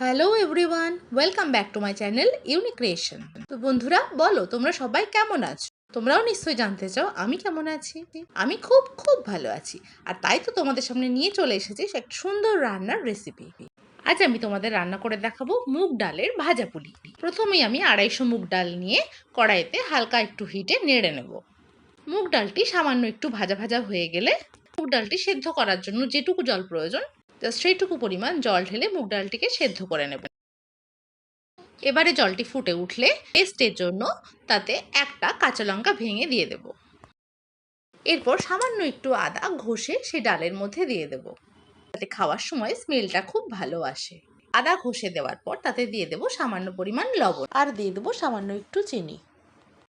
Hello everyone, welcome back to my channel unique creation. তো বন্ধুরা, বলো, তোমরা সবাই কেমন আছো? তোমরাও নিশ্চয়ই জানতে চাও, আমি কেমন আছি? আমি খুব খুব ভালো আছি। আর তাই তো তোমাদের সামনে নিয়ে চলে এসেছি একটা সুন্দর রান্নার রেসিপি আজ আমি তোমাদের রান্না করে দেখাবো মুগ ডালের ভাজা পুলি। প্রথমেই আমি আড়াইশো মুগ ডাল নিয়ে কড়াইতে হালকা একটু হিটে নেড়ে নেব। মুগ ডালটি সামান্য একটু ভাজা ভাজা হয়ে গেলে মুগ ডালটি সেদ্ধ করার জন্য যেটুকু জল প্রয়োজন জাস্ট সেইটুকু পরিমাণ জল ঢেলে মুগ ডালটিকে সেদ্ধ করে নেবেন এবারে জলটি ফুটে উঠলে টেস্টের জন্য তাতে একটা কাঁচা লঙ্কা ভেঙে দিয়ে দেব। এরপর সামান্য একটু আদা ঘষে সে ডালের মধ্যে দিয়ে দেব। তাতে খাওয়ার সময় স্মেলটা খুব ভালো আসে। আদা ঘষে দেওয়ার পর তাতে দিয়ে দেব সামান্য পরিমাণ লবণ। আর দিয়ে দেবো সামান্য একটু চিনি।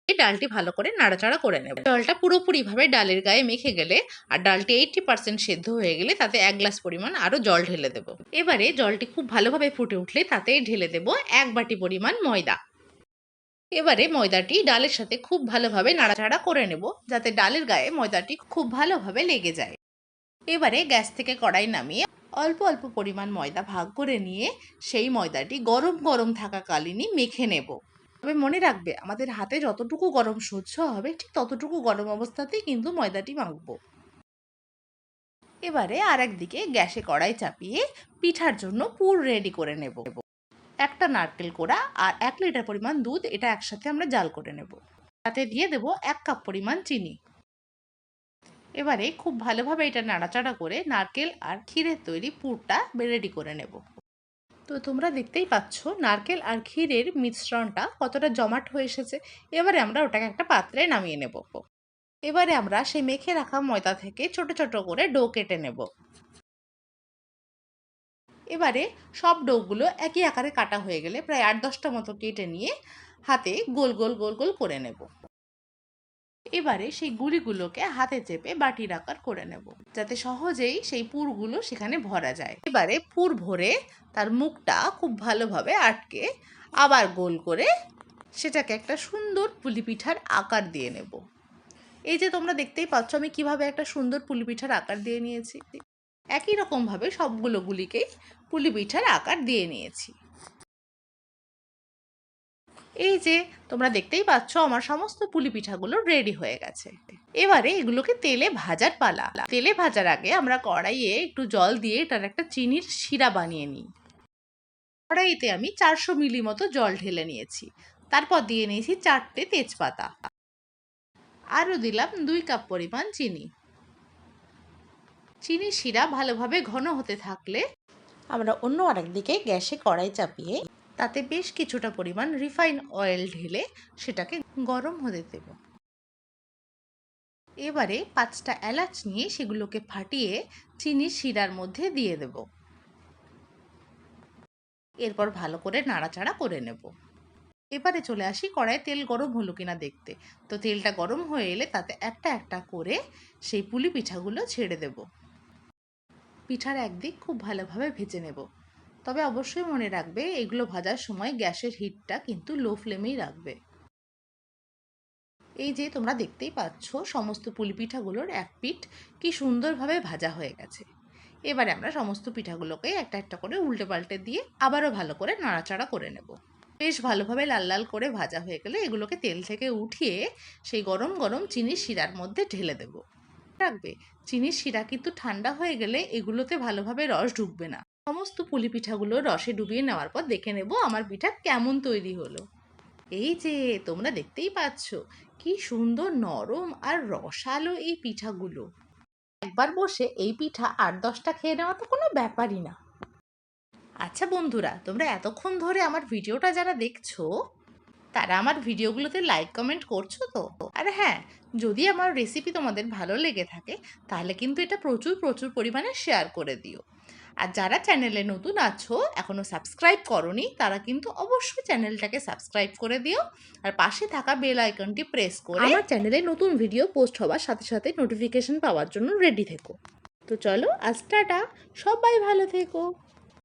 এই ডালটি ভালো করে নাড়াচাড়া করে নেব। ডালটা পুরোপুরিভাবে ডালের গায়ে মেখে গেলে আর ডালটি এইটটি পার্সেন্ট সেদ্ধ হয়ে গেলে তাতে এক গ্লাস পরিমাণ আরও জল ঢেলে দেব। এবারে জলটি খুব ভালোভাবে ফুটে উঠলে তাতে ঢেলে দেব এক বাটি পরিমাণ ময়দা। এবারে ময়দাটি ডালের সাথে খুব ভালোভাবে নাড়াচাড়া করে নেব যাতে ডালের গায়ে ময়দাটি খুব ভালোভাবে লেগে যায়। এবারে গ্যাস থেকে কড়াই নামিয়ে অল্প অল্প পরিমাণ ময়দা ভাগ করে নিয়ে সেই ময়দাটি গরম গরম থাকাকালীনই মেখে নেব। তবে মনে রাখবে, আমাদের হাতে যতটুকু গরম সহ্য হবে, ঠিক ততটুকু গরম অবস্থাতেই কিন্তু ময়দাটি মাখবো। এবারে আর একদিকে গ্যাসে কড়াই চাপিয়ে পিঠার জন্য পুর রেডি করে নেব। একটা নারকেল কোড়া আর এক লিটার পরিমাণ দুধ এটা একসাথে আমরা জাল করে নেব। তাতে দিয়ে দেব এক কাপ পরিমাণ চিনি। এবারে খুব ভালোভাবে এটা নাড়াচাড়া করে নারকেল আর ক্ষীরের তৈরি পুরটা রেডি করে নেব। তো তোমরা দেখতেই পাচ্ছ, নারকেল আর ক্ষীরের মিশ্রণটা কতটা জমাট হয়ে এসেছে। এবারে আমরা ওটাকে একটা পাত্রে নামিয়ে নেব। এবারে আমরা সেই মেখে রাখা ময়দা থেকে ছোট ছোট করে ডো কেটে নেব। এবারে সব ডোগুলো একই আকারে কাটা হয়ে গেলে প্রায় আট দশটা মতো কেটে নিয়ে হাতে গোল গোল গোল গোল করে নেব। এবারে সেই গুলিগুলোকে হাতে চেপে বাটির আকার করে নেব, যাতে সহজেই সেই পুরগুলো সেখানে ভরা যায়। এবারে পুর ভরে তার মুখটা খুব ভালোভাবে আটকে আবার গোল করে সেটাকে একটা সুন্দর পুলি পিঠার আকার দিয়ে নেব। এই যে তোমরা দেখতেই পাচ্ছ, আমি কীভাবে একটা সুন্দর পুলিপিঠার আকার দিয়ে নিয়েছি। একই রকমভাবে সবগুলো গুলিকেই পুলি পিঠার আকার দিয়ে নিয়েছি। এই যে, তোমরা দেখতেই পাচ্ছ আমার সমস্ত পুলি পিঠাগুলো রেডি হয়ে গেছে। এবারে এগুলোকে তেলে ভাজার পালা। তেলে ভাজার আগে আমরা কড়াইয়ে একটু জল দিয়ে এটার একটা চিনির শিরা বানিয়ে নিই। কড়াইতে আমি চারশো মিলি মতো জল ঢেলে নিয়েছি। তারপর দিয়ে নিয়েছি চারটে তেজপাতা। আরও দিলাম দুই কাপ পরিমাণ চিনি। চিনি শিরা ভালোভাবে ঘন হতে থাকলে আমরা অন্য আরেকদিকে গ্যাসে কড়াই চাপিয়ে তাতে বেশ কিছুটা পরিমাণ রিফাইন অয়েল ঢেলে সেটাকে গরম হতে দেব। এবারে পাঁচটা এলাচ নিয়ে সেগুলোকে ফাটিয়ে চিনি শিরার মধ্যে দিয়ে দেব। এরপর ভালো করে নাড়াচাড়া করে নেব। এবারে চলে আসি কড়াই তেল গরম হলো কিনা দেখতে। তো তেলটা গরম হয়ে এলে তাতে একটা একটা করে সেই পুলি পিঠাগুলো ছেড়ে দেব। পিঠার একদিক খুব ভালোভাবে ভেজে নেব। তবে অবশ্যই মনে রাখবে, এগুলো ভাজার সময় গ্যাসের হিটটা কিন্তু লো ফ্লেমেই রাখবে। এই যে তোমরা দেখতেই পাচ্ছ, সমস্ত পুলি পিঠাগুলোর এক পিঠ কি সুন্দরভাবে ভাজা হয়ে গেছে। এবারে আমরা সমস্ত পিঠাগুলোকে একটা একটা করে উল্টে পাল্টে দিয়ে আবারও ভালো করে নাড়াচাড়া করে নেব। বেশ ভালোভাবে লাল লাল করে ভাজা হয়ে গেলে এগুলোকে তেল থেকে উঠিয়ে সেই গরম গরম চিনির শিরার মধ্যে ঢেলে দেব। রাখবে, চিনির শিরা কিন্তু ঠান্ডা হয়ে গেলে এগুলোতে ভালোভাবে রস ঢুকবে না। সমস্ত পুলি পিঠাগুলো রসে ডুবিয়ে নেওয়ার পর দেখে নেব আমার পিঠা কেমন তৈরি হলো। এই যে, তোমরা দেখতেই পাচ্ছ কি সুন্দর নরম আর রসালো এই পিঠাগুলো। একবার বসে এই পিঠা আট দশটা খেয়ে নেওয়া তো কোনো ব্যাপারই না। আচ্ছা বন্ধুরা, তোমরা এতক্ষণ ধরে আমার ভিডিওটা যারা দেখছ, তারা আমার ভিডিওগুলোতে লাইক কমেন্ট করছ তো? আর হ্যাঁ যদি আমার রেসিপি তোমাদের ভালো লেগে থাকে, তাহলে কিন্তু এটা প্রচুর প্রচুর পরিমাণে শেয়ার করে দিও। আর যারা চ্যানেলে নতুন আছো এখনও সাবস্ক্রাইব করনি, তারা কিন্তু অবশ্যই চ্যানেলটাকে সাবস্ক্রাইব করে দিও। আর পাশে থাকা বেল আইকনটি প্রেস করে আমার চ্যানেলে নতুন ভিডিও পোস্ট হওয়ার সাথে সাথে নোটিফিকেশন পাওয়ার জন্য রেডি থেকো। তো চলো, আজ টাটা। সবাই ভালো থেকো।